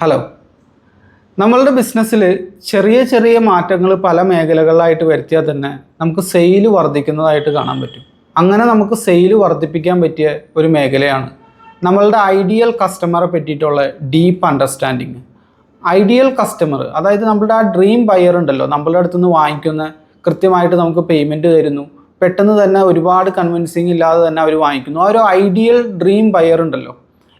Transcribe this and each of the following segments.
Hello നമ്മളുടെ ബിസിനസ്സിൽ ചെറിയ ചെറിയ മാറ്റങ്ങൾ പല മേഖലകളിലായിട്ട് വരുത്തിയാൽ തന്നെ നമുക്ക് സെയിൽ വർദ്ധിക്കുന്നതായിട്ട് കാണാൻ പറ്റും. അങ്ങനെ നമുക്ക് സെയിൽ വർദ്ധിപ്പിക്കാൻ പറ്റിയ ഒരു മേഖലയാണ് നമ്മളുടെ ഐഡിയൽ കസ്റ്റമറെ പറ്റിയിട്ടുള്ള ഡീപ്പ് അണ്ടർസ്റ്റാൻഡിങ് ഐഡിയൽ കസ്റ്റമർ അതായത് നമ്മളുടെ ആ ഡ്രീം ബയർ ഉണ്ടല്ലോ നമ്മളുടെ അടുത്ത് നിന്ന് വാങ്ങിക്കുന്ന കൃത്യമായിട്ട് നമുക്ക് പേയ്മെന്റ് തരുന്നു. പെട്ടെന്ന് തന്നെ ഒരുപാട് കൺവിൻസിങ് ഇല്ലാതെ തന്നെ അവർ വാങ്ങിക്കുന്നു. ആ ഒരു ഐഡിയൽ ഡ്രീം ബയർ ഉണ്ടല്ലോ.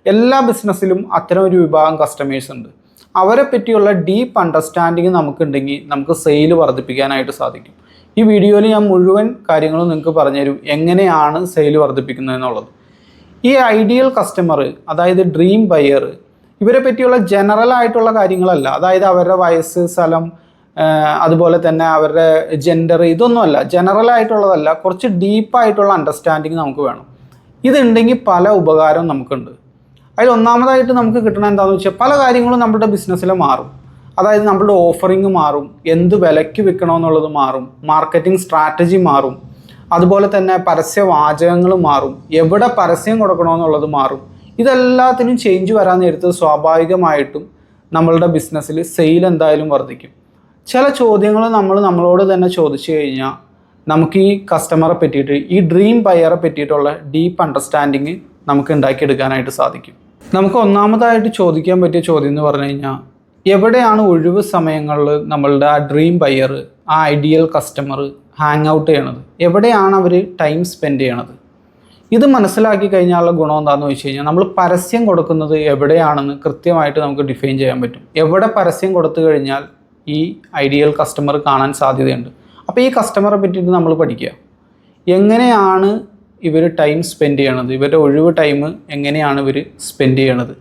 എല്ലാ ബിസിനസ്സിലും അത്തരം ഒരു വിഭാഗം കസ്റ്റമേഴ്സ് ഉണ്ട്. അവരെ പറ്റിയുള്ള ഡീപ്പ് അണ്ടർസ്റ്റാൻഡിങ് നമുക്കുണ്ടെങ്കിൽ നമുക്ക് സെയിൽ വർദ്ധിപ്പിക്കാനായിട്ട് സാധിക്കും. ഈ വീഡിയോയിൽ ഞാൻ മുഴുവൻ കാര്യങ്ങളും നിങ്ങൾക്ക് പറഞ്ഞുതരും. എങ്ങനെയാണ് സെയിൽ വർദ്ധിപ്പിക്കുന്നത് എന്നുള്ളത്. ഈ ഐഡിയൽ കസ്റ്റമർ അതായത് ഡ്രീം ബയർ ഇവരെ പറ്റിയുള്ള ജനറൽ ആയിട്ടുള്ള കാര്യങ്ങളല്ല. അതായത് അവരുടെ വയസ്സ് സ്ഥലം അതുപോലെ തന്നെ അവരുടെ ജെൻഡർ ഇതൊന്നുമല്ല. ജനറൽ ആയിട്ടുള്ളതല്ല. കുറച്ച് ഡീപ്പായിട്ടുള്ള അണ്ടർസ്റ്റാൻഡിങ് നമുക്ക് വേണം. ഇതുണ്ടെങ്കിൽ പല ഉപകാരവും നമുക്കുണ്ട്. അതിൽ ഒന്നാമതായിട്ട് നമുക്ക് കിട്ടണ എന്താണെന്ന് വെച്ചാൽ പല കാര്യങ്ങളും നമ്മുടെ ബിസിനസ്സിൽ മാറും. അതായത് നമ്മളുടെ ഓഫറിങ് മാറും എന്ത് വിലയ്ക്ക് വിൽക്കണമെന്നുള്ളത് മാറും മാർക്കറ്റിംഗ് സ്ട്രാറ്റജി മാറും അതുപോലെ തന്നെ പരസ്യവാചകങ്ങൾ മാറും എവിടെ പരസ്യം കൊടുക്കണമെന്നുള്ളത് മാറും. ഇതെല്ലാത്തിനും ചേഞ്ച് വരാൻ നേരത്ത് സ്വാഭാവികമായിട്ടും നമ്മളുടെ ബിസിനസ്സിൽ സെയിൽ എന്തായാലും വർദ്ധിക്കും. ചില ചോദ്യങ്ങൾ നമ്മൾ നമ്മളോട് തന്നെ ചോദിച്ചു കഴിഞ്ഞാൽ നമുക്ക് ഈ കസ്റ്റമറെ പറ്റിയിട്ട് ഈ ഡ്രീം ബയറെ പറ്റിയിട്ടുള്ള ഡീപ്പ് അണ്ടർസ്റ്റാൻഡിങ് നമുക്ക് ഉണ്ടാക്കിയെടുക്കാനായിട്ട് സാധിക്കും. നമുക്ക് ഒന്നാമതായിട്ട് ചോദിക്കാൻ പറ്റിയ ചോദ്യം എന്ന് പറഞ്ഞു കഴിഞ്ഞാൽ എവിടെയാണ് ഒഴിവ് സമയങ്ങളിൽ നമ്മളുടെ ആ ഡ്രീം ബയർ ആ ഐഡിയൽ കസ്റ്റമർ ഹാങ് ഔട്ട് ചെയ്യണത്? എവിടെയാണ് അവർ ടൈം സ്പെൻഡ് ചെയ്യണത്? ഇത് മനസ്സിലാക്കി കഴിഞ്ഞാലുള്ള ഗുണം എന്താണെന്ന് വെച്ച് കഴിഞ്ഞാൽ നമ്മൾ പരസ്യം കൊടുക്കുന്നത് എവിടെയാണെന്ന് കൃത്യമായിട്ട് നമുക്ക് ഡിഫൈൻ ചെയ്യാൻ പറ്റും. എവിടെ പരസ്യം കൊടുത്തു കഴിഞ്ഞാൽ ഈ ഐഡിയൽ കസ്റ്റമർ കാണാൻ സാധ്യതയുണ്ട്? അപ്പോൾ ഈ കസ്റ്റമറെ പറ്റിയിട്ട് നമ്മൾ പഠിക്കുക. എങ്ങനെയാണ് ഇവർ ടൈം സ്പെൻഡ് ചെയ്യണത്? ഇവരുടെ ഒഴിവ് ടൈം എങ്ങനെയാണ് ഇവർ സ്പെൻഡ് ചെയ്യണത്?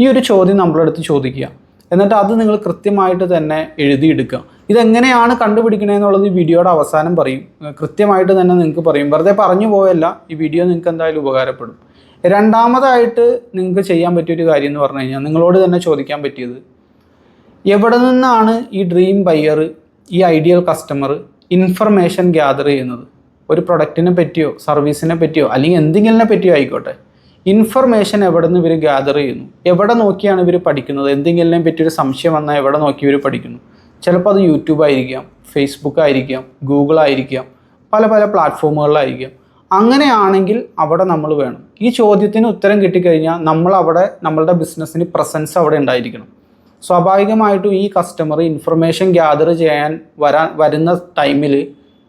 ഈ ഒരു ചോദ്യം നമ്മളടുത്ത് ചോദിക്കുക. എന്നിട്ട് അത് നിങ്ങൾ കൃത്യമായിട്ട് തന്നെ എഴുതിയെടുക്കുക. ഇതെങ്ങനെയാണ് കണ്ടുപിടിക്കണതെന്നുള്ളത് ഈ വീഡിയോയുടെ അവസാനം പറയും. കൃത്യമായിട്ട് തന്നെ നിങ്ങൾക്ക് പറയും. വെറുതെ പറഞ്ഞു പോയല്ല ഈ വീഡിയോ നിങ്ങൾക്ക് എന്തായാലും ഉപകാരപ്പെടും. രണ്ടാമതായിട്ട് നിങ്ങൾക്ക് ചെയ്യാൻ പറ്റിയൊരു കാര്യം എന്ന് പറഞ്ഞു കഴിഞ്ഞാൽ നിങ്ങളോട് തന്നെ ചോദിക്കാൻ പറ്റിയത് എവിടെ നിന്നാണ് ഈ ഡ്രീം ബയ്യർ ഈ ഐഡിയൽ കസ്റ്റമർ ഇൻഫർമേഷൻ ഗ്യാദർ ചെയ്യുന്നത്? ഒരു പ്രൊഡക്റ്റിനെ പറ്റിയോ സർവീസിനെ പറ്റിയോ അല്ലെങ്കിൽ എന്തെങ്കിലും പറ്റിയോ ആയിക്കോട്ടെ. ഇൻഫർമേഷൻ എവിടെ നിന്ന് ഇവർ ഗ്യാദർ ചെയ്യുന്നു? എവിടെ നോക്കിയാണ് ഇവർ പഠിക്കുന്നത്? എന്തെങ്കിലും പറ്റിയൊരു സംശയം വന്നാൽ എവിടെ നോക്കി ഇവർ പഠിക്കുന്നു? ചിലപ്പോൾ അത് യൂട്യൂബ് ആയിരിക്കാം ഫേസ്ബുക്ക് ആയിരിക്കാം ഗൂഗിൾ ആയിരിക്കാം പല പല പ്ലാറ്റ്ഫോമുകളിലായിരിക്കാം അങ്ങനെയാണെങ്കിൽ അവിടെ നമ്മൾ വേണം. ഈ ചോദ്യത്തിന് ഉത്തരം കിട്ടിക്കഴിഞ്ഞാൽ നമ്മൾ അവിടെ നമ്മളുടെ ബിസിനസ്സിന് പ്രസൻസ് അവിടെ ഉണ്ടായിരിക്കണം. സ്വാഭാവികമായിട്ടും ഈ കസ്റ്റമർ ഇൻഫർമേഷൻ ഗ്യാദർ ചെയ്യാൻ വരാൻ വരുന്ന ടൈമിൽ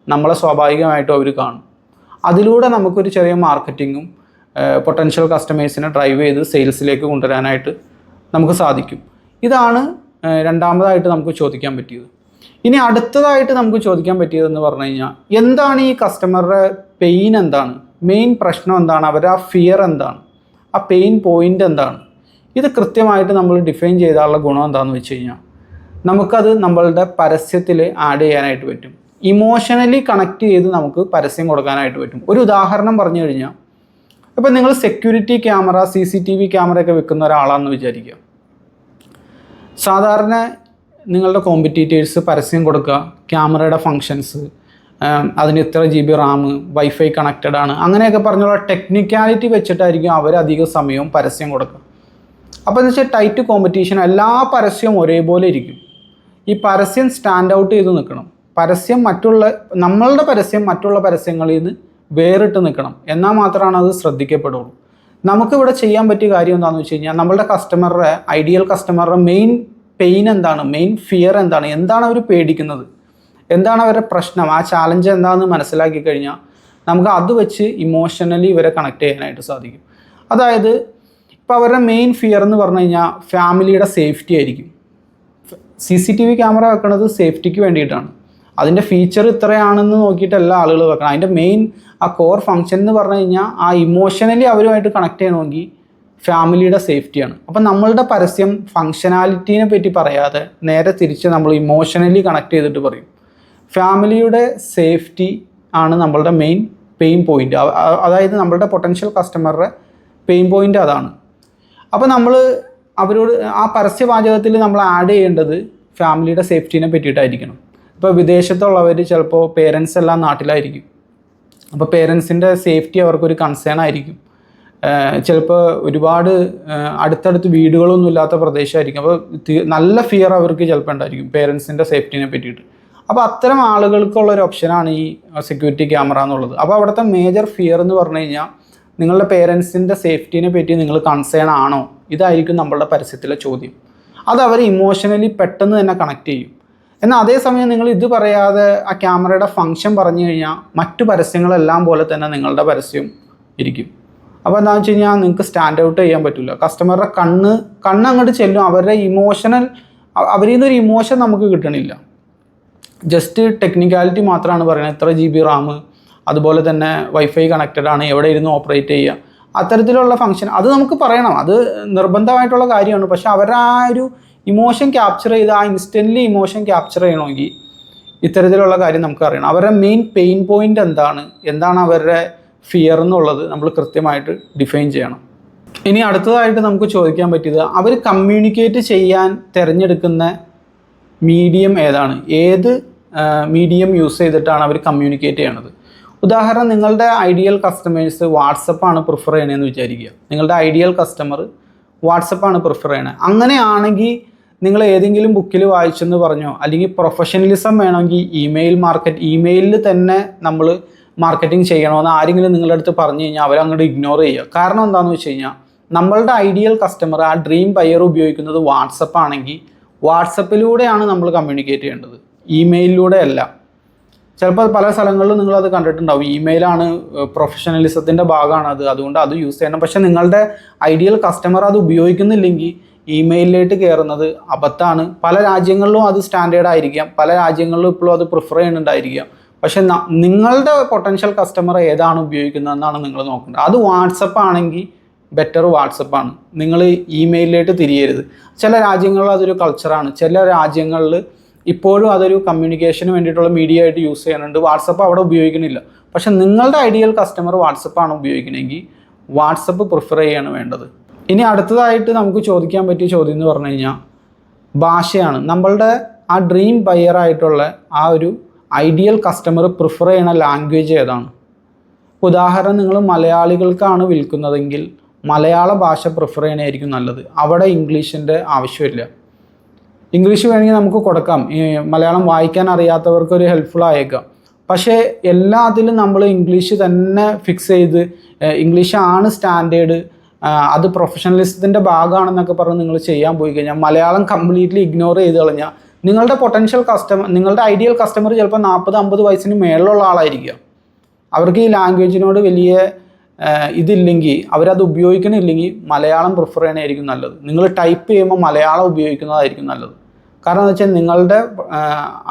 നമ്മളെ സ്വാഭാവികമായിട്ടും അവർ കാണും. അതിലൂടെ നമുക്കൊരു ചെറിയ മാർക്കറ്റിങ്ങും പൊട്ടൻഷ്യൽ കസ്റ്റമേഴ്സിനെ ഡ്രൈവ് ചെയ്ത് സെയിൽസിലേക്ക് കൊണ്ടുവരാനായിട്ട് നമുക്ക് സാധിക്കും. ഇതാണ് രണ്ടാമതായിട്ട് നമുക്ക് ചോദിക്കാൻ പറ്റിയത്. ഇനി അടുത്തതായിട്ട് നമുക്ക് ചോദിക്കാൻ പറ്റിയതെന്ന് പറഞ്ഞു കഴിഞ്ഞാൽ എന്താണ് ഈ കസ്റ്റമറുടെ പെയിൻ എന്താണ്? മെയിൻ പ്രശ്നം എന്താണ്? അവരുടെ ആ ഫിയർ എന്താണ്? ആ പെയിൻ പോയിന്റ് എന്താണ്? ഇത് കൃത്യമായിട്ട് നമ്മൾ ഡിഫൈൻ ചെയ്താലുള്ള ഗുണം എന്താണെന്ന് വെച്ച് കഴിഞ്ഞാൽ നമുക്കത് നമ്മളുടെ പരസ്യത്തിൽ ആഡ് ചെയ്യാനായിട്ട് പറ്റും. ഇമോഷണലി കണക്ട് ചെയ്ത് നമുക്ക് പരസ്യം കൊടുക്കാനായിട്ട് പറ്റും. ഒരു ഉദാഹരണം പറഞ്ഞു കഴിഞ്ഞാൽ ഇപ്പം നിങ്ങൾ security camera C C T V camera ഒക്കെ വെക്കുന്ന ഒരാളാണെന്ന് വിചാരിക്കുക. സാധാരണ നിങ്ങളുടെ കോമ്പറ്റീറ്റേഴ്സ് പരസ്യം കൊടുക്കുക ക്യാമറയുടെ ഫങ്ഷൻസ് അതിന് ഇത്ര G B RAM wifi connected ആണ് അങ്ങനെയൊക്കെ പറഞ്ഞുള്ള ടെക്നിക്കാലിറ്റി വെച്ചിട്ടായിരിക്കും അവർ അധിക സമയവും പരസ്യം കൊടുക്കുക. അപ്പോൾ എന്ന് വെച്ചാൽ ടൈറ്റ് കോമ്പറ്റീഷൻ എല്ലാ പരസ്യവും ഒരേപോലെ ഇരിക്കും. ഈ പരസ്യം സ്റ്റാൻഡ് ഔട്ട് ചെയ്ത് നിൽക്കണം. പരസ്യം മറ്റുള്ള നമ്മളുടെ പരസ്യം മറ്റുള്ള പരസ്യങ്ങളിൽ നിന്ന് വേറിട്ട് നിൽക്കണം. എന്നാൽ മാത്രമാണ് അത് ശ്രദ്ധിക്കപ്പെടുള്ളൂ. നമുക്കിവിടെ ചെയ്യാൻ പറ്റിയ കാര്യം എന്താണെന്ന് വെച്ച് കഴിഞ്ഞാൽ നമ്മളുടെ കസ്റ്റമറുടെ ഐഡിയൽ കസ്റ്റമറുടെ മെയിൻ പെയിൻ എന്താണ്? മെയിൻ ഫിയർ എന്താണ്? എന്താണ് അവർ പേടിക്കുന്നത്? എന്താണ് അവരുടെ പ്രശ്നം? ആ ചാലഞ്ച് എന്താണെന്ന് മനസ്സിലാക്കി കഴിഞ്ഞാൽ നമുക്ക് അത് വെച്ച് ഇമോഷണലി ഇവരെ കണക്ട് ചെയ്യാനായിട്ട് സാധിക്കും. അതായത് ഇപ്പോൾ അവരുടെ മെയിൻ ഫിയർ എന്ന് പറഞ്ഞു കഴിഞ്ഞാൽ ഫാമിലിയുടെ സേഫ്റ്റി ആയിരിക്കും. C C T V camera വെക്കുന്നത് സേഫ്റ്റിക്ക് വേണ്ടിയിട്ടാണ്. അതിന്റെ ഫീച്ചർ ഇത്രയാണെന്ന് നോക്കിയിട്ടല്ല ആളുകൾ വെക്കണം. അതിന്റെ മെയിൻ ആ കോർ ഫങ്ഷൻ എന്ന് പറഞ്ഞു കഴിഞ്ഞാൽ ആ ഇമോഷണലി അവരുമായിട്ട് കണക്ട് ചെയ്യണമെങ്കിൽ ഫാമിലിയുടെ സേഫ്റ്റിയാണ് അപ്പം നമ്മളുടെ പരസ്യം ഫങ്ഷനാലിറ്റീനെ പറ്റി പറയാതെ നേരെ തിരിച്ച് നമ്മൾ ഇമോഷണലി കണക്ട് ചെയ്തിട്ട് പറയും. ഫാമിലിയുടെ സേഫ്റ്റി ആണ് നമ്മളുടെ മെയിൻ പെയിൻ പോയിന്റ് അതായത് നമ്മളുടെ പൊട്ടൻഷ്യൽ കസ്റ്റമറുടെ പെയിൻ പോയിന്റ് അതാണ്. അപ്പോൾ നമ്മൾ അവരോട് ആ പരസ്യവാചകത്തിൽ നമ്മൾ ആഡ് ചെയ്യേണ്ടത് ഫാമിലിയുടെ സേഫ്റ്റീനെ പറ്റിയിട്ടായിരിക്കണം. ഇപ്പോൾ വിദേശത്തുള്ളവർ ചിലപ്പോൾ പേരൻസ് എല്ലാം നാട്ടിലായിരിക്കും. അപ്പോൾ പേരൻസിന്റെ സേഫ്റ്റി അവർക്കൊരു കൺസേൺ ആയിരിക്കും. ചിലപ്പോൾ ഒരുപാട് അടുത്തടുത്ത് വീടുകളൊന്നും ഇല്ലാത്ത പ്രദേശമായിരിക്കും അപ്പോൾ നല്ല ഫിയർ അവർക്ക് ചിലപ്പോൾ ഉണ്ടായിരിക്കും പേരൻസിന്റെ സേഫ്റ്റിനെ പറ്റിയിട്ട്. അപ്പോൾ അത്തരം ആളുകൾക്കുള്ള ഒരു ഓപ്ഷനാണ് ഈ സെക്യൂരിറ്റി ക്യാമറ എന്നുള്ളത്. അപ്പോൾ അവിടുത്തെ മേജർ ഫിയർ എന്ന് പറഞ്ഞു കഴിഞ്ഞാൽ നിങ്ങളുടെ പേരൻസിന്റെ സേഫ്റ്റിനെ പറ്റി നിങ്ങൾ കൺസേൺ ആണോ? ഇതായിരിക്കും നമ്മളുടെ പരസ്യത്തിലെ ചോദ്യം. അത് അവർ ഇമോഷണലി പെട്ടെന്ന് തന്നെ കണക്ട് ചെയ്യും. എന്നാൽ അതേസമയം നിങ്ങൾ ഇത് പറയാതെ ആ ക്യാമറയുടെ ഫങ്ഷൻ പറഞ്ഞു കഴിഞ്ഞാൽ മറ്റു പരസ്യങ്ങളെല്ലാം പോലെ തന്നെ നിങ്ങളുടെ പരസ്യം ഇരിക്കും. അപ്പോൾ എന്താണെന്ന് വെച്ച് കഴിഞ്ഞാൽ നിങ്ങൾക്ക് സ്റ്റാൻഡ് ഔട്ട് ചെയ്യാൻ പറ്റില്ല. കസ്റ്റമറുടെ കണ്ണ് കണ്ണ് അങ്ങോട്ട് ചെല്ലും. അവരുടെ ഇമോഷണൽ അവരിൽ നിന്നൊരു ഇമോഷൻ നമുക്ക് കിട്ടണില്ല. ജസ്റ്റ് ടെക്നിക്കാലിറ്റി മാത്രമാണ് പറയുന്നത്. എത്ര ജി ബി റാം അതുപോലെ തന്നെ വൈഫൈ കണക്റ്റഡ് ആണ് എവിടെ ഇരുന്ന് ഓപ്പറേറ്റ് ചെയ്യുക. അത്തരത്തിലുള്ള ഫങ്ഷൻ അത് നമുക്ക് പറയണം. അത് നിർബന്ധമായിട്ടുള്ള കാര്യമാണ്. പക്ഷെ അവരുടെ ആ ഒരു ഇമോഷൻ ക്യാപ്ചർ ചെയ്ത് ആ ഇൻസ്റ്റന്റ്ലി ഇമോഷൻ ക്യാപ്ചർ ചെയ്യണമെങ്കിൽ ഇത്തരത്തിലുള്ള കാര്യം നമുക്ക് അറിയണം. അവരുടെ മെയിൻ പെയിൻ പോയിന്റ് എന്താണ്? എന്താണ് അവരുടെ ഫിയർ എന്നുള്ളത് നമ്മൾ കൃത്യമായിട്ട് ഡിഫൈൻ ചെയ്യണം. ഇനി അടുത്തതായിട്ട് നമുക്ക് ചോദിക്കാൻ പറ്റിയത് അവർ കമ്മ്യൂണിക്കേറ്റ് ചെയ്യാൻ തിരഞ്ഞെടുക്കുന്ന മീഡിയം ഏതാണ്? ഏത് മീഡിയം യൂസ് ചെയ്തിട്ടാണ് അവർ കമ്മ്യൂണിക്കേറ്റ് ചെയ്യണത്? ഉദാഹരണം നിങ്ങളുടെ ഐഡിയൽ കസ്റ്റമേഴ്സ് വാട്സപ്പാണ് പ്രിഫർ ചെയ്യണതെന്ന് വിചാരിക്കുക. നിങ്ങളുടെ ഐഡിയൽ കസ്റ്റമർ വാട്സപ്പാണ് പ്രിഫർ ചെയ്യണത് അങ്ങനെയാണെങ്കിൽ നിങ്ങൾ ഏതെങ്കിലും ബുക്കിൽ വായിച്ചെന്ന് പറഞ്ഞോ അല്ലെങ്കിൽ പ്രൊഫഷണലിസം വേണമെങ്കിൽ ഇമെയിൽ മാർക്കറ്റ് ഇമെയിലിൽ തന്നെ നമ്മൾ മാർക്കറ്റിംഗ് ചെയ്യണമെന്ന് ആരെങ്കിലും നിങ്ങളുടെ അടുത്ത് പറഞ്ഞു കഴിഞ്ഞാൽ അവരങ്ങോട്ട് ഇഗ്നോർ ചെയ്യുക. കാരണം എന്താണെന്ന് വെച്ച് കഴിഞ്ഞാൽ നമ്മളുടെ ഐഡിയൽ കസ്റ്റമർ ആ ഡ്രീം ബയർ ഉപയോഗിക്കുന്നത് വാട്സപ്പ് ആണെങ്കിൽ വാട്സപ്പിലൂടെയാണ് നമ്മൾ കമ്മ്യൂണിക്കേറ്റ് ചെയ്യേണ്ടത്. ഇമെയിലിലൂടെ അല്ല. ചിലപ്പോൾ പല സ്ഥലങ്ങളിലും നിങ്ങളത് കണ്ടിട്ടുണ്ടാവും. ഇമെയിലാണ് പ്രൊഫഷണലിസത്തിന്റെ ഭാഗമാണ് അത്. അതുകൊണ്ട് അത് യൂസ് ചെയ്യണം. പക്ഷേ നിങ്ങളുടെ ഐഡിയൽ കസ്റ്റമർ അത് ഉപയോഗിക്കുന്നില്ലെങ്കിൽ ഇമെയിലിലേക്ക് കയറുന്നത് അബദ്ധമാണ്. പല രാജ്യങ്ങളിലും അത് സ്റ്റാൻഡേർഡ് ആയിരിക്കാം. പല രാജ്യങ്ങളിലും ഇപ്പോഴും അത് പ്രിഫർ ചെയ്യുന്നുണ്ടായിരിക്കാം. പക്ഷെ നിങ്ങളുടെ പൊട്ടൻഷ്യൽ കസ്റ്റമർ ഏതാണ് ഉപയോഗിക്കുന്നതെന്നാണ് നിങ്ങൾ നോക്കേണ്ടത് അത് വാട്സപ്പ് ആണെങ്കിൽ ബെറ്റർ വാട്സപ്പാണ് നിങ്ങൾ ഇമെയിലിലേക്ക് തിരിയരുത്. ചില രാജ്യങ്ങളിൽ അതൊരു കൾച്ചറാണ് ചില രാജ്യങ്ങളിൽ ഇപ്പോഴും അതൊരു കമ്മ്യൂണിക്കേഷന് വേണ്ടിയിട്ടുള്ള മീഡിയ ആയിട്ട് യൂസ് ചെയ്യുന്നുണ്ട്. വാട്സപ്പ് അവിടെ ഉപയോഗിക്കുന്നില്ല. പക്ഷെ നിങ്ങളുടെ ഐഡിയൽ കസ്റ്റമർ വാട്സപ്പാണ് ഉപയോഗിക്കണമെങ്കിൽ വാട്സപ്പ് പ്രിഫർ ചെയ്യാണ് വേണ്ടത്. ഇനി അടുത്തതായിട്ട് നമുക്ക് ചോദിക്കാൻ പറ്റിയ ചോദ്യം എന്ന് പറഞ്ഞു കഴിഞ്ഞാൽ ഭാഷയാണ്. നമ്മളുടെ ആ ഡ്രീം ബയർ ആയിട്ടുള്ള ആ ഒരു ഐഡിയൽ കസ്റ്റമർ പ്രിഫർ ചെയ്യുന്ന ലാംഗ്വേജ് ഏതാണ്? ഉദാഹരണം നിങ്ങൾ മലയാളികൾക്കാണ് വിൽക്കുന്നതെങ്കിൽ മലയാള ഭാഷ പ്രിഫർ ചെയ്യണമായിരിക്കും നല്ലത്. അവിടെ ഇംഗ്ലീഷിന്റെ ആവശ്യമില്ല. ഇംഗ്ലീഷ് വേണമെങ്കിൽ നമുക്ക് കൊടുക്കാം. മലയാളം വായിക്കാൻ അറിയാത്തവർക്ക് ഒരു ഹെൽപ്ഫുൾ ആയേക്കാം. പക്ഷേ എല്ലാത്തിലും നമ്മൾ ഇംഗ്ലീഷ് തന്നെ ഫിക്സ് ചെയ്ത് ഇംഗ്ലീഷാണ് സ്റ്റാൻഡേർഡ് അത് പ്രൊഫഷണലിസത്തിന്റെ ഭാഗമാണെന്നൊക്കെ പറഞ്ഞ് നിങ്ങൾ ചെയ്യാൻ പോയി കഴിഞ്ഞാൽ മലയാളം കംപ്ലീറ്റ്ലി ഇഗ്നോർ ചെയ്ത് കഴിഞ്ഞാൽ നിങ്ങളുടെ പൊട്ടൻഷ്യൽ കസ്റ്റമർ നിങ്ങളുടെ ഐഡിയൽ കസ്റ്റമർ ചിലപ്പോൾ നാൽപ്പത് അമ്പത് വയസ്സിന് മേളിലുള്ള ആളായിരിക്കാം. അവർക്ക് ഈ ലാംഗ്വേജിനോട് വലിയ ഇതില്ലെങ്കിൽ അവരത് ഉപയോഗിക്കണില്ലെങ്കിൽ മലയാളം പ്രിഫർ ചെയ്യണമായിരിക്കും നല്ലത്. നിങ്ങൾ ടൈപ്പ് ചെയ്യുമ്പോൾ മലയാളം ഉപയോഗിക്കുന്നതായിരിക്കും നല്ലത്. കാരണം എന്ന് വെച്ചാൽ നിങ്ങളുടെ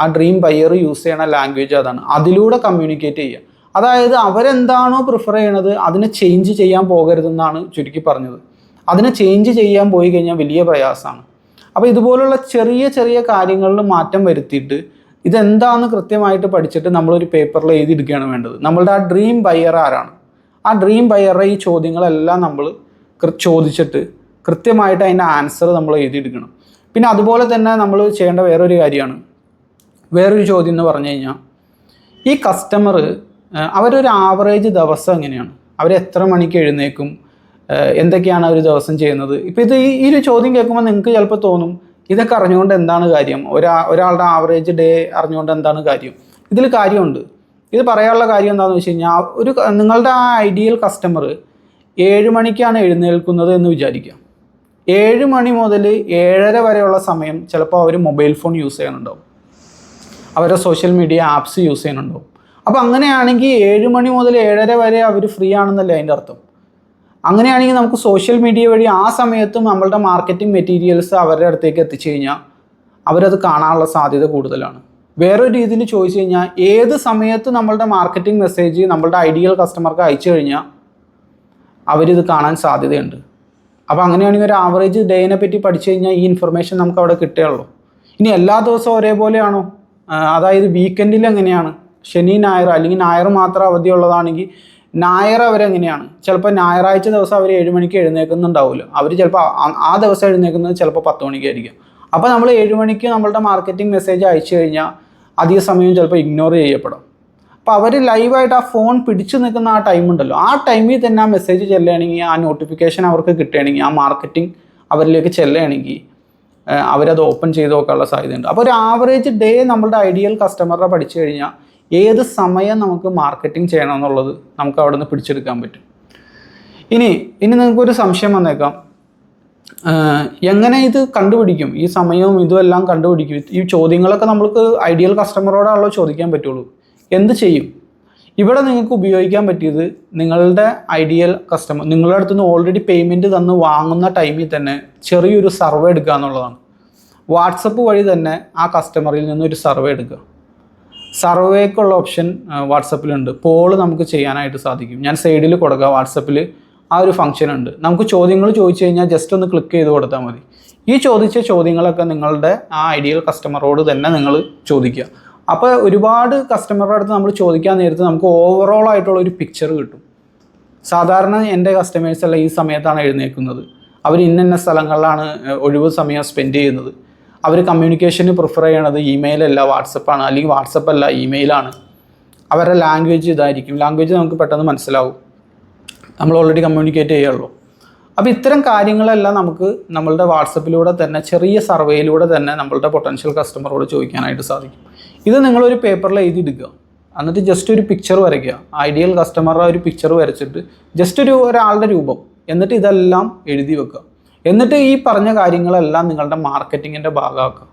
ആ ഡ്രീം ബയ്യർ യൂസ് ചെയ്യണ ലാംഗ്വേജ് അതാണ്. അതിലൂടെ കമ്മ്യൂണിക്കേറ്റ് ചെയ്യുക. അതായത് അവരെന്താണോ പ്രിഫർ ചെയ്യണത് അതിനെ ചേഞ്ച് ചെയ്യാൻ പോകരുതെന്നാണ് ചുരുക്കി പറഞ്ഞത്. അതിനെ ചേഞ്ച് ചെയ്യാൻ പോയി കഴിഞ്ഞാൽ വലിയ പ്രയാസമാണ്. അപ്പോൾ ഇതുപോലുള്ള ചെറിയ ചെറിയ കാര്യങ്ങളിൽ മാറ്റം വരുത്തിയിട്ട് ഇതെന്താണെന്ന് കൃത്യമായിട്ട് പഠിച്ചിട്ട് നമ്മളൊരു പേപ്പറിൽ എഴുതിയെടുക്കുകയാണ് വേണ്ടത്. നമ്മളുടെ ആ ഡ്രീം ബയർ ആരാണ്? ആ ഡ്രീം ബയറുടെ ഈ ചോദ്യങ്ങളെല്ലാം നമ്മൾ ചോദിച്ചിട്ട് കൃത്യമായിട്ട് അതിന്റെ ആൻസർ നമ്മൾ എഴുതിയെടുക്കണം. പിന്നെ അതുപോലെ തന്നെ നമ്മൾ ചെയ്യേണ്ട വേറൊരു കാര്യമാണ്. വേറൊരു ചോദ്യം എന്ന് പറഞ്ഞു കഴിഞ്ഞാൽ ഈ കസ്റ്റമർ അവരൊരു ആവറേജ് ദിവസം എങ്ങനെയാണ്? അവർ എത്ര മണിക്ക് എഴുന്നേക്കും? എന്തൊക്കെയാണ് അവർ ദിവസം ചെയ്യുന്നത്? ഇപ്പോൾ ഇത് ഈ ഒരു ചോദ്യം കേൾക്കുമ്പോൾ നിങ്ങൾക്ക് ചിലപ്പോൾ തോന്നും ഇതൊക്കെ അറിഞ്ഞുകൊണ്ട് എന്താണ് കാര്യം? ഒരാ ഒരാളുടെ ആവറേജ് ഡേ അറിഞ്ഞുകൊണ്ട് എന്താണ് കാര്യം? ഇതിൽ കാര്യമുണ്ട്. ഇത് പറയാനുള്ള കാര്യം എന്താണെന്ന് വെച്ച് കഴിഞ്ഞാൽ ഒരു നിങ്ങളുടെ ആ ഐഡിയൽ കസ്റ്റമർ ഏഴ് മണിക്കാണ് എഴുന്നേൽക്കുന്നത് എന്ന് വിചാരിക്കുക. ഏഴ് മണി മുതൽ ഏഴര വരെയുള്ള സമയം ചിലപ്പോൾ അവർ മൊബൈൽ ഫോൺ യൂസ് ചെയ്യുന്നുണ്ടാവും അവരുടെ സോഷ്യൽ മീഡിയ ആപ്സ് യൂസ് ചെയ്യുന്നുണ്ടാവും അപ്പോൾ അങ്ങനെയാണെങ്കിൽ ഏഴ് മണി മുതൽ ഏഴര വരെ അവർ ഫ്രീ ആണെന്നല്ലേ അതിന്റെ അർത്ഥം? അങ്ങനെയാണെങ്കിൽ നമുക്ക് സോഷ്യൽ മീഡിയ വഴി ആ സമയത്തും നമ്മളുടെ മാർക്കറ്റിംഗ് മെറ്റീരിയൽസ് അവരുടെ അടുത്തേക്ക് എത്തിച്ചു കഴിഞ്ഞാൽ അവരത് കാണാനുള്ള സാധ്യത കൂടുതലാണ്. വേറൊരു രീതിയിൽ ചോദിച്ചു കഴിഞ്ഞാൽ ഏത് സമയത്ത് നമ്മളുടെ മാർക്കറ്റിംഗ് മെസ്സേജ് നമ്മളുടെ ഐഡിയൽ കസ്റ്റമർക്ക് അയച്ചു കഴിഞ്ഞാൽ അവരിത് കാണാൻ സാധ്യതയുണ്ട്. അപ്പോൾ അങ്ങനെയാണെങ്കിൽ ഒരു ആവറേജ് ഡേനെ പറ്റി പഠിച്ചു കഴിഞ്ഞാൽ ഈ ഇൻഫർമേഷൻ നമുക്ക് അവിടെ കിട്ടുകയുള്ളൂ ഇനി എല്ലാ ദിവസവും ഒരേപോലെയാണോ? അതായത് വീക്കെൻഡിൽ എങ്ങനെയാണ്? ശനി ഞായർ അല്ലെങ്കിൽ ഞായർ മാത്രം അവധിയുള്ളതാണെങ്കിൽ ഞായർ അവരെങ്ങനെയാണ്? ചിലപ്പോൾ ഞായറാഴ്ച ദിവസം അവർ ഏഴ് മണിക്ക് എഴുന്നേൽക്കുന്നുണ്ടാവില്ല അവർ ചിലപ്പോൾ ആ- ദിവസം എഴുന്നേൽക്കുന്നത് ചിലപ്പോൾ പത്ത് മണിക്കായിരിക്കും. അപ്പോൾ നമ്മൾ ഏഴ് മണിക്ക് നമ്മളുടെ മാർക്കറ്റിംഗ് മെസ്സേജ് അയച്ചു കഴിഞ്ഞാൽ അധിക സമയം ചിലപ്പോൾ ഇഗ്നോർ ചെയ്യപ്പെടും. അപ്പോൾ അവർ ലൈവായിട്ട് ആ ഫോൺ പിടിച്ചു നിൽക്കുന്ന ആ ടൈം ഉണ്ടല്ലോ. ആ ടൈമിൽ തന്നെ ആ മെസ്സേജ് ചെല്ലുകയാണെങ്കിൽ ആ നോട്ടിഫിക്കേഷൻ അവർക്ക് കിട്ടുകയാണെങ്കിൽ ആ മാർക്കറ്റിംഗ് അവരിലേക്ക് ചെല്ലുകയാണെങ്കിൽ അവരത് ഓപ്പൺ ചെയ്ത് നോക്കാനുള്ള സാധ്യതയുണ്ട്. അപ്പോൾ ഒരു ആവറേജ് ഡേ നമ്മളുടെ ഐഡിയൽ കസ്റ്റമറെ പഠിച്ചു കഴിഞ്ഞാൽ ഏത് സമയം നമുക്ക് മാർക്കറ്റിംഗ് ചെയ്യണം എന്നുള്ളത് നമുക്ക് അവിടെ നിന്ന് പിടിച്ചെടുക്കാൻ പറ്റും. ഇനി ഇനി നിങ്ങൾക്കൊരു സംശയം വന്നേക്കാം. എങ്ങനെ ഇത് കണ്ടുപിടിക്കും? ഈ സമയവും ഇതുമെല്ലാം കണ്ടുപിടിക്കും. ഈ ചോദ്യങ്ങളൊക്കെ നമ്മൾക്ക് ഐഡിയൽ കസ്റ്റമറോടാണല്ലോ ചോദിക്കാൻ പറ്റുള്ളൂ. എന്ത് ചെയ്യും? ഇവിടെ നിങ്ങൾക്ക് ഉപയോഗിക്കാൻ പറ്റിയത് നിങ്ങളുടെ ഐഡിയൽ കസ്റ്റമർ നിങ്ങളുടെ അടുത്ത് നിന്ന് ഓൾറെഡി പേയ്മെന്റ് തന്ന് വാങ്ങുന്ന ടൈമിൽ തന്നെ ചെറിയൊരു സർവേ എടുക്കുക എന്നുള്ളതാണ്. വാട്സപ്പ് വഴി തന്നെ ആ കസ്റ്റമറിൽ നിന്ന് ഒരു സർവേ എടുക്കുക. സർവേക്കുള്ള ഓപ്ഷൻ വാട്സപ്പിലുണ്ട്. പോൾ നമുക്ക് ചെയ്യാനായിട്ട് സാധിക്കും. ഞാൻ സൈഡിൽ കൊടുക്കുക വാട്സപ്പിൽ ആ ഒരു ഫംഗ്ഷൻ ഉണ്ട്. നമുക്ക് ചോദ്യങ്ങൾ ചോദിച്ചു കഴിഞ്ഞാൽ ജസ്റ്റ് ഒന്ന് ക്ലിക്ക് ചെയ്ത് കൊടുത്താൽ മതി. ഈ ചോദിച്ച ചോദ്യങ്ങളൊക്കെ നിങ്ങളുടെ ആ ഐഡിയൽ കസ്റ്റമറോട് തന്നെ നിങ്ങൾ ചോദിക്കുക. അപ്പോൾ ഒരുപാട് കസ്റ്റമറുടെ അടുത്ത് നമ്മൾ ചോദിക്കാൻ നേരത്ത് നമുക്ക് ഓവറോൾ ആയിട്ടുള്ള ഒരു പിക്ചർ കിട്ടും. സാധാരണ എന്റെ കസ്റ്റമേഴ്സ് എല്ലാം ഈ സമയത്താണ് എഴുന്നേൽക്കുന്നത് അവർ ഇന്ന സ്ഥലങ്ങളിലാണ് ഒഴിവ് സമയം സ്പെൻഡ് ചെയ്യുന്നത്. അവർ കമ്മ്യൂണിക്കേഷന് പ്രിഫർ ചെയ്യണത് ഇമെയിലല്ല വാട്സപ്പാണ് അല്ലെങ്കിൽ വാട്സപ്പ് അല്ല ഇമെയിലാണ് അവരുടെ ലാംഗ്വേജ് ഇതായിരിക്കും. ലാംഗ്വേജ് നമുക്ക് പെട്ടെന്ന് മനസ്സിലാവും. നമ്മൾ ഓൾറെഡി കമ്മ്യൂണിക്കേറ്റ് ചെയ്യുള്ളൂ. അപ്പോൾ ഇത്തരം കാര്യങ്ങളെല്ലാം നമുക്ക് നമ്മളുടെ വാട്സപ്പിലൂടെ തന്നെ ചെറിയ സർവേയിലൂടെ തന്നെ നമ്മളുടെ പൊട്ടൻഷ്യൽ കസ്റ്റമറോട് ചോദിക്കാനായിട്ട് സാധിക്കും. ഇത് നിങ്ങളൊരു പേപ്പറിൽ എഴുതി എടുക്കുക എന്നിട്ട് ജസ്റ്റ് ഒരു പിക്ചർ വരയ്ക്കുക. ഐഡിയൽ കസ്റ്റമറുടെ ഒരു പിക്ചർ വരച്ചിട്ട് ജസ്റ്റ് ഒരു ഒരാളുടെ രൂപം. എന്നിട്ട് ഇതെല്ലാം എഴുതി വെക്കുക. എന്നിട്ട് ഈ പറഞ്ഞ കാര്യങ്ങളെല്ലാം നിങ്ങളുടെ മാർക്കറ്റിങ്ങിന്റെ ഭാഗമാക്കുക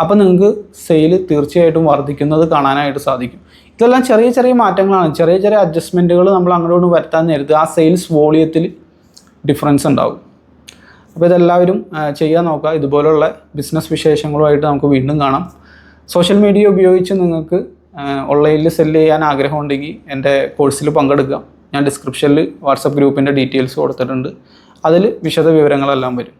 അപ്പോൾ നിങ്ങൾക്ക് സെയിൽ തീർച്ചയായിട്ടും വർദ്ധിക്കുന്നത് കാണാനായിട്ട് സാധിക്കും. ഇതെല്ലാം ചെറിയ ചെറിയ മാറ്റങ്ങളാണ്. ചെറിയ ചെറിയ അഡ്ജസ്റ്റ്മെന്റുകൾ നമ്മൾ അങ്ങോട്ട് വരുത്താൻ നേരത്ത് ആ സെയിൽസ് വോളിയത്തിൽ ഡിഫറൻസ് ഉണ്ടാകും അപ്പോൾ ഇതെല്ലാവരും ചെയ്യാൻ നോക്കുക. ഇതുപോലുള്ള ബിസിനസ് വിശേഷങ്ങളുമായിട്ട് നമുക്ക് വീണ്ടും കാണാം. സോഷ്യൽ മീഡിയ ഉപയോഗിച്ച് നിങ്ങൾക്ക് ഓൺലൈനിൽ സെല്ല് ചെയ്യാൻ ആഗ്രഹമുണ്ടെങ്കിൽ എന്റെ കോഴ്സിൽ പങ്കെടുക്കുക ഞാൻ ഡിസ്ക്രിപ്ഷനിൽ വാട്സപ്പ് ഗ്രൂപ്പിന്റെ ഡീറ്റെയിൽസ് കൊടുത്തിട്ടുണ്ട്. അതിൽ വിശദ വിവരങ്ങളെല്ലാം വരും.